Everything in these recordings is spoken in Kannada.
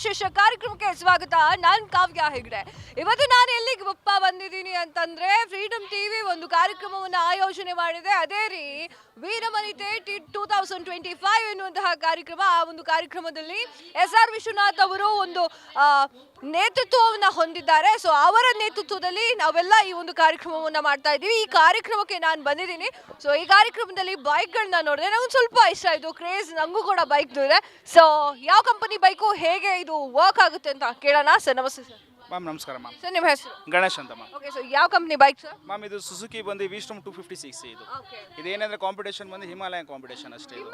ವಿಶೇಷ ಕಾರ್ಯಕ್ರಮಕ್ಕೆ ಸ್ವಾಗತ. ನಾನ್ ಕಾವ್ಯ ಹೆಗ್ಡೆ. ಇವತ್ತು ನಾನು ಎಲ್ಲಿಗೆ ಬಪ್ಪ ಬಂದಿದ್ದೀನಿ ಅಂತಂದ್ರೆ ಫ್ರೀಡಮ್ ಟಿವಿ ಒಂದು ಕಾರ್ಯಕ್ರಮವನ್ನು ಆಯೋಜನೆ ಮಾಡಿದೆ. ಅದೇ ರೀ ವೀರಮನಿತೆ T two thousand twenty five ಎನ್ನುವಂತಹ ಕಾರ್ಯಕ್ರಮ, ಆ ಒಂದು ಕಾರ್ಯಕ್ರಮದಲ್ಲಿ ಎಸ್ ಆರ್ ವಿಶ್ವನಾಥ್ ಅವರು ಒಂದು ನೇತೃತ್ವವನ್ನು ಹೊಂದಿದ್ದಾರೆ. ಸೊ ಅವರ ನೇತೃತ್ವದಲ್ಲಿ ನಾವೆಲ್ಲ ಈ ಒಂದು ಕಾರ್ಯಕ್ರಮವನ್ನು ಮಾಡ್ತಾ ಇದ್ದೀವಿ. ಈ ಕಾರ್ಯಕ್ರಮಕ್ಕೆ ನಾನು ಬಂದಿದ್ದೀನಿ. ಸೊ ಈ ಕಾರ್ಯಕ್ರಮದಲ್ಲಿ ಬೈಕ್ಗಳನ್ನ ನೋಡಿದೆ ನಂಗೆ ಸ್ವಲ್ಪ ಇಷ್ಟ ಆಯಿತು. ಕ್ರೇಜ್ ನಂಗೂ ಕೂಡ ಬೈಕ್ ಇದೆ ಸೊ ಯಾವ ಕಂಪನಿ ಬೈಕು ಹೇಗೆ ಇದು ವರ್ಕ್ ಆಗುತ್ತೆ ಅಂತ ಕೇಳೋಣ. ಸರ್ ನಮಸ್ತೆ ಸರ್. ಮ್ಯಾಮ್ ನಮಸ್ಕಾರ ಮ್ಯಾಮ್ ಸರ್ ನಿಮ್ಮ ಹೆಸರು? ಗಣೇಶ್ ಅಂತ ಮ್ಯಾಮ್ ಓಕೆ ಸೊ ಯಾವ ಕಂಪನಿ ಬೈಕ್ ಸರ್ ಮ್ಯಾಮ್ ಇದು ಸುಸುಕಿ ಬಂದು V Strom two fifty six ಇದು. ಇದೇನಂದ್ರೆ ಕಾಂಪಿಟೇಷನ್ ಬಂದು ಹಿಮಾಲಯನ್ ಕಾಂಪಿಟೇಷನ್ ಅಷ್ಟೇ ಇದು.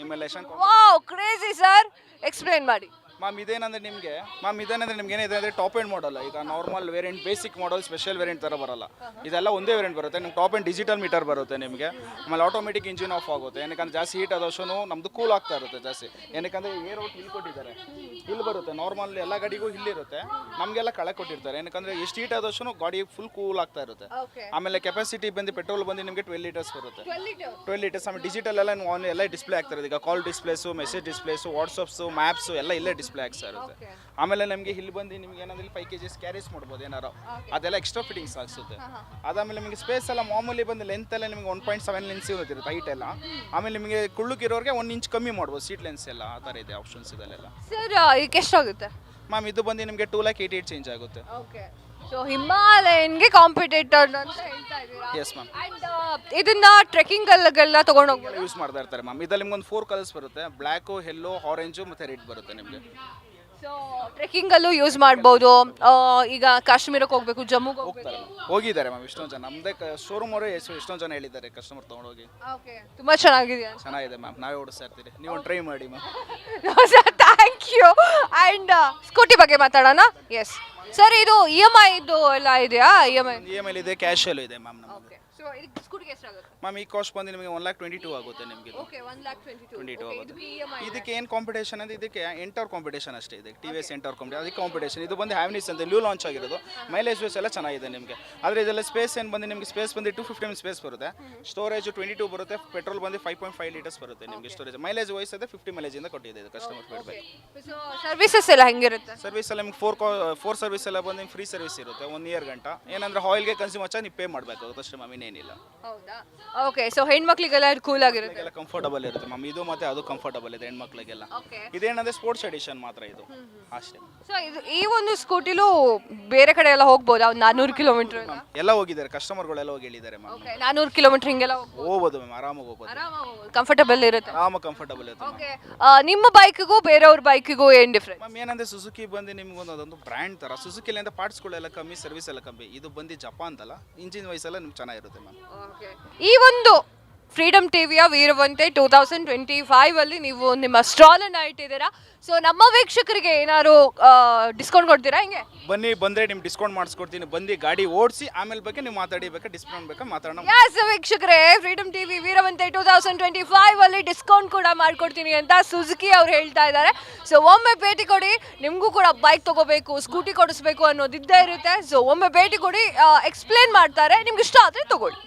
Himalayan wow crazy sir explain ಮಾಡಿ. ಮ್ಯಾಮ್ ಇದೇನಂದ್ರೆ ನಿಮಗೆ? ಮ್ಯಾಮ್ ಇದೇನಂದ್ರೆ ನಿಮ್ಗೆ ಏನಿದೆ ಅಂದರೆ ಟಾಪ್ ಎಂಡ್ ಮಾಡಲ್ಲ ಈಗ normal variant basic model special variant ಥರ ಬರಲ್ಲ. ಇದೆಲ್ಲ ಒಂದೇ ವೇರಿಯಂಟ್ ಬರುತ್ತೆ. ನಿಮ್ಗೆ ಟಾಪ್ ಎಂಡ್ ಡಿಜಿಟಲ್ ಮೀಟರ್ ಬರುತ್ತೆ ನಿಮಗೆ. ಆಮೇಲೆ ಆಟೋಮೆಟಿಕ್ ಇಂಜಿನ್ ಆಫ್ ಆಗುತ್ತೆ. ಏನಕ್ಕಂದ್ರೆ ಜಾಸ್ತಿ ಹೀಟ್ ಆದಷ್ಟು ನಮ್ದು ಕೂಲ್ ಆಗ್ತಾ ಇರುತ್ತೆ ಜಾಸ್ತಿ. ಏನಕ್ಕಂದ್ರೆ ಏರ್ ಔಟ್ ಇಲ್ಲಿ ಕೊಟ್ಟಿದ್ದಾರೆ. ಇಲ್ಲಿ ಬರುತ್ತೆ. ನಾರ್ಮಲ್ ಎಲ್ಲ ಗಾಡಿಗೂ ಇಲ್ಲಿರುತ್ತೆ ನಮಗೆಲ್ಲ ಕಳೆ ಕೊಟ್ಟಿರ್ತಾರೆ. ಏನಕ್ಕಂದ್ರೆ ಎಷ್ಟು ಹೀಟ್ ಆದಷ್ಟು ಗಾಡಿ ಫುಲ್ ಕೂಲ್ ಆಗ್ತಾ ಇರುತ್ತೆ. ಆಮೇಲೆ ಕೆಪಾಸಿಟಿ ಬಂದು ಪೆಟ್ರೋಲ್ ಬಂದು ನಿಮಗೆ ಟ್ವೆಲ್ ಲೀಟರ್ಸ್ ಬರುತ್ತೆ. ಟ್ವೆಲ್ ಲೀಟರ್ಸ್ ಆಮೇಲೆ ಡಿಜಿಟಲ್ ಎಲ್ಲ ಆನ್ ಎಲ್ಲ ಡಿಸ್ಪ್ಲೇ ಆಗ್ತಾ ಇರೋದು. ಈಗ ಕಾಲ್ ಡಿಸ್ಪ್ಲೇಸು ಮೆಸೇಜ್ ಡಿಸ್ಪ್ಲೇಸು ವಾಟ್ಸಪ್ಸು ಮ್ಯಾಪ್ಸು ಎಲ್ಲ ಇಲ್ಲೇ ಡಿಸ್ಪ್ಲೇ ಇರುತ್ತೆ ಆಮೇಲೆ ನಮಗೆ ಇಲ್ಲಿ ಬಂದು ನಿಮ್ಗೆ ಏನಾದ್ರೂ ಫೈವ್ ಕೆ ಜಿಸ್ ಕ್ಯಾರೇಜ್ ಮಾಡ್ಬೋದು ಏನಾರು. ಅದೆಲ್ಲ ಎಕ್ಸ್ಟ್ರಾ ಫಿಟ್ಟಿಂಗ್ಸ್ ಆಗಿಸುತ್ತೆ. ಅದಾದಮೇಲೆ ನಿಮಗೆ ಸ್ಪೇಸ್ ಎಲ್ಲ ಮಾಮೂಲಿ ಬಂದು ಲೆಂತ್ ಎಲ್ಲ ನಿಮಗೆ ಒನ್ ಪಾಯಿಂಟ್ ಸೆವೆನ್ ಲೆನ್ಸ್ ಇರುತ್ತೆ ಹೈಟ್ ಎಲ್ಲ. ಆಮೇಲೆ ನಿಮಗೆ ಕುಳ್ಳುಕಿರೋರಿಗೆ ಒನ್ ಇಂಚ್ ಕಮ್ಮಿ ಮಾಡ್ಬೋದು ಸೀಟ್ ಲೆನ್ಸ್ ಎಲ್ಲ ಆ ಥರ ಇದೆ ಆಪ್ಷನ್ಸ್ ಇದೆಲ್ಲ ಸರ್ ಇದಕ್ಕೆ ಎಷ್ಟಾಗುತ್ತೆ? ಮ್ಯಾಮ್ ಇದು ಬಂದು ನಿಮಗೆ two lakh eighty eight change ಆಗುತ್ತೆ. ಓಕೆ ಸೊ ಹಿಮಾಲಯನ್ಗೆ ಕಾಂಪಿಟೇಟರ್ ಅಂತ ಹೇಳ್ತಾ ಇದ್ದೀರಾ? ಎಸ್ ಮ್ಯಾಮ್ ಅಂಡ್ ಇದನ್ನ ಟ್ರೆಕ್ಕಿಂಗ್ ಅಲ್ಲಿಗೆಲ್ಲ ತಗೊಂಡು ಹೋಗ್ಬೋದು ಯೂಸ್ ಮಾಡ್ತಾ ಇರ್ತಾರೆ ಮ್ಯಾಮ್ ಇದರಲ್ಲಿ ನಿಮ್ಗೆ ಒಂದು ಫೋರ್ ಕಲರ್ಸ್ ಬರುತ್ತೆ. ಬ್ಲ್ಯಾಕು ಹೆಲ್ಲೋ ಆರೆಂಜು ಮತ್ತು ರೆಡ್ ಬರುತ್ತೆ ನಿಮಗೆ. ಸೊ ಟ್ರೆಕ್ಕಿಂಗ್ ಅಲ್ಲೂ ಯೂಸ್ ಮಾಡ್ಬೋದು. ಆ, ಈಗ ಕಾಶ್ಮೀರಕ್ಕೆ ಹೋಗ್ಬೇಕು ಜಮ್ಮುಗೆ ಹೋಗ್ಬೇಕು. ಹೋಗಿದ್ದಾರೆ ಮ್ಯಾಮ್ ಎಷ್ಟೊಂದು ಜನ. ನಮ್ಮದೇ ಶೋರೂಮ್ ಅವರು ಎಷ್ಟು ಎಷ್ಟೊಂದು ಜನ ಹೇಳಿದ್ದಾರೆ ಕಸ್ಟಮರ್ ತೊಗೊಂಡೋಗಿ. ಓಕೆ ತುಂಬಾ ಚೆನ್ನಾಗಿದೆ ಚೆನ್ನಾಗಿದೆ ಮ್ಯಾಮ್ ನಾವೇ ಓಡಿಸ್ತಾ ಇರ್ತೀರಿ ನೀವು ಟ್ರೈ ಮಾಡಿ ma'am thank you and scooty ಬಗ್ಗೆ ಮಾತಾಡೋಣ? ಎಸ್ ಸರ್ ಇದು ಇ ಎಂ ಐ ಇದು ಎಲ್ಲ ಇದೆಯಾ? E M I E M I ಇದೆ ಕ್ಯಾಶಲ್ಲೂ ಇದೆ ಮ್ಯಾಮ್ ನಮಗೆ ಓಕೆ ಸೊ ಇದಕ್ಕೆ ಸ್ಕೂಟಿಗೆ ಎಷ್ಟಾಗುತ್ತೆ? ಮ್ಯಾಮ್ ಈ ಕಾಸ್ಟ್ ಬಂದು ನಿಮಗೆ ಒನ್ ಲ್ಯಾಕ್ ಟ್ವೆಂಟಿ ಟೂ ಆಗುತ್ತೆ ನಿಮಗೆ. Okay one lakh twenty two ಆಗುತ್ತೆ. ಇದು ಇ ಎಂ ಐ ಇದಕ್ಕೆ ಏನು ಕಾಂಪಿಟೇಷನ್ ಅಂದ್ರೆ ಇದಕ್ಕೆ ಎಂಟರ್ ಕಾಂಪಿಟೇಷನ್ ಅಷ್ಟೇ ಇದೆ. T V S Ntorq competition ಅದಕ್ಕೆ ಕಾಂಪಿಟೇಷನ್ ಇದು ಬಂದು ಹ್ಯಾವ್ನಿಸ್ ಅಂತ ನ್ಯೂ ಲಾಂಚ್ ಆಗಿರೋದು. ಮೈಲೇಜ್ ಬೇಸ್ ಎಲ್ಲ ಚೆನ್ನಾಗಿದೆ ನಿಮಗೆ. ಆದರೆ ಇದೆಲ್ಲ ಸ್ಪೇಸ್ ಏನು ಬಂದು ನಿಮಗೆ ಸ್ಪೇಸ್ ಬಂದು ಟು ಫಿಫ್ಟಿ ಸ್ಪೇಸ್ ಬರುತ್ತೆ. ಸ್ಟೋರೇಜ್ ಟ್ವೆಂಟಿ ಟೂ ಬರುತ್ತೆ. ಪೆಟ್ರೋಲ್ ಬಂದು ಫೈವ್ ಪಾಯಿಂಟ್ ಫೈವ್ ಲೀಟರ್ಸ್ ಬರುತ್ತೆ ನಿಮಗೆ ಸ್ಟೋರೇಜ್ ಮೈಲೇಜ್ ವೈಸ್ ಅದೇ ಫಿಫ್ಟಿ ಮೈಲೇಜಿಂದ ಕೊಟ್ಟಿದೆ ಇದು ಕಸ್ಟಮರ್ ಫೀಡ್ಬ್ಯಾಕ್ ಸೊ ಸರ್ವಿಸಸ್ ಎಲ್ಲ ಹೆಂಗಿರುತ್ತೆ? ಸರ್ವಿಸ್ ಎಲ್ಲ ನಿಮ್ಗೆ ಫೋರ್ ಫೋರ್ ಸರ್ವಿಸ್ ಎಲ್ಲ ಬಂದು ಫ್ರೀ ಸರ್ವಿಸ್ ಇರುತ್ತೆ ಒನ್ ಇಯರ್ ಗಂಟ. ಏನಂದ್ರೆ ಆಯಿಲ್ಗೆ ಕನ್ಸ್ಯೂಮ್ ಹಚ್ಚ ನೀವು ಪೇ ಮಾಡಬೇಕಾಗುತ್ತೆ ಅಷ್ಟೇ ಮ್ಯಾಮ್ ಇನ್ನೇನಿಲ್ಲ. ಹೌದಾ? ಓಕೆ ಸೊ ಹೆಣ್ಮಕ್ಳಿಗೆಲ್ಲ ಕೂಲ್ ಆಗಿರುತ್ತೆ. ಎಲ್ಲ ಕಂಫರ್ಟಬಲ್ ಇರುತ್ತೆ ಮ್ಯಾಮ್ ಇದು ಮತ್ತೆ ಅದು ಕಂಫರ್ಟಬಲ್ ಇದೆ ಹೆಣ್ಮಕ್ಳಿಗೆಲ್ಲ. ಓಕೆ ಇದೇನಂದ್ರೆ ಸ್ಪೋರ್ಟ್ಸ್ ಎಡಿಷನ್ ಮಾತ್ರ ಇದು. ಅಷ್ಟೇ. ಸೊ ಇದು ಈ ಒಂದು ಸ್ಕೂಟಿಲೂ ಬೇರೆ ಕಡೆ ಎಲ್ಲ ಹೋಗ್ಬೋದಾ? ಒಂದು ನಾನ್ನೂರು ಕಿಲೋಮೀಟರ್ ಎಲ್ಲ ಹೋಗಿದ್ದಾರೆ. ಕಸ್ಟಮರ್ಗಳೆಲ್ಲ ಹೋಗಿ ಹೇಳಿದ್ದಾರೆ ಮ್ಯಾಮ್ ಓಕೆ ನಾನ್ನೂರು ಕಿಲೋಮೀಟರ್ ಹಿಂಗೆಲ್ಲ ಹೋಗ್ಬೋದು. ಹೋಗ್ಬೋದು ಮ್ಯಾಮ್ ಆರಾಮಾಗಿ ಹೋಗ್ಬೋದು. ಕಂಫರ್ಟಬಲ್ ಇರುತ್ತೆ. ಆರಾಮ ಕಂಫರ್ಟಬಲ್ ಇರುತ್ತೆ ಓಕೆ ನಿಮ್ಮ ಬೈಕ್ಗೂ ಬೇರೆಯವ್ರ ಬೈಕಿಗೂ ಏನು ಡಿಫ್ರೆಂಟ್ ಮ್ಯಾಮ್ ಏನಂದ್ರೆ ಸುಸುಕಿ ಬಂದು ನಿಮ್ಗೊಂದು ಅದೊಂದು ಬ್ರ್ಯಾಂಡ್ ಥರ ಸುಸುಕಿಲಿಂದ ಪಾರ್ಟ್ಸ್ಗಳೆಲ್ಲ ಕಮ್ಮಿ ಸರ್ವಿಸ್ ಎಲ್ಲ ಕಮ್ಮಿ. ಇದು ಬಂದು ಜಪಾನ್ ಅಲ್ಲ ಇಂಜಿನ್ ವೈಸ್ ಎಲ್ಲ ನಿಮ್ಗೆ ಚೆನ್ನಾಗಿರುತ್ತೆ. ಈ ಒಂದು ಫ್ರೀಡಮ್ ಟಿವಿಯ ವೀರವಂತೆ ಟೂ ತೌಸಂಡ್ ಟ್ವೆಂಟಿ ಫೈವ್ ಅಲ್ಲಿ ನೀವು ನಿಮ್ಮ ಸ್ಟಾಲ್ ಅನ್ನ ಇಟ್ಟಿದ್ದೀರಾ? ಸೊ ನಮ್ಮ ವೀಕ್ಷಕರಿಗೆ ಏನಾದ್ರು ಡಿಸ್ಕೌಂಟ್ ಕೊಡ್ತೀರಾ? ಹಿಂಗೆ? ಬನ್ನಿ ಬಂದ್ರೆ ನಿಮ್ಗೆ ಡಿಸ್ಕೌಂಟ್ ಮಾಡಿಸ್ಕೊಡ್ತೀನಿ. ಬಂದು ಗಾಡಿ ಓಡಿಸಿ ಆಮೇಲೆ ಬಗ್ಗೆ ನೀವು ಮಾತಾಡಿಬೇಕಾ ಡಿಸ್ಕೌಂಟ್ ಬೇಕಾ ಮಾತಾಡೋಣ. ಯಾಸ್ ವೀಕ್ಷಕರೇ ಫ್ರೀಡಮ್ ಟಿವಿ ವೀರವಂತೆ ಟೂ ತೌಸಂಡ್ ಟ್ವೆಂಟಿ ಫೈವ್ ಅಲ್ಲಿ ಡಿಸ್ಕೌಂಟ್ ಕೂಡ ಮಾಡ್ಕೊಡ್ತೀನಿ ಅಂತ ಸುಜುಕಿ ಅವ್ರು ಹೇಳ್ತಾ ಇದ್ದಾರೆ. ಸೊ ಒಮ್ಮೆ ಭೇಟಿ ಕೊಡಿ ನಿಮಗೂ ಕೂಡ ಬೈಕ್ ತಗೋಬೇಕು ಸ್ಕೂಟಿ ಕೊಡಿಸ್ಬೇಕು ಅನ್ನೋದಿದ್ದೇ ಇರುತ್ತೆ. ಸೊ ಒಮ್ಮೆ ಭೇಟಿ ಕೊಡಿ ಎಕ್ಸ್ಪ್ಲೇನ್ ಮಾಡ್ತಾರೆ. ನಿಮ್ಗೆ ಇಷ್ಟ ಆದರೆ ತಗೊಳ್ಳಿ.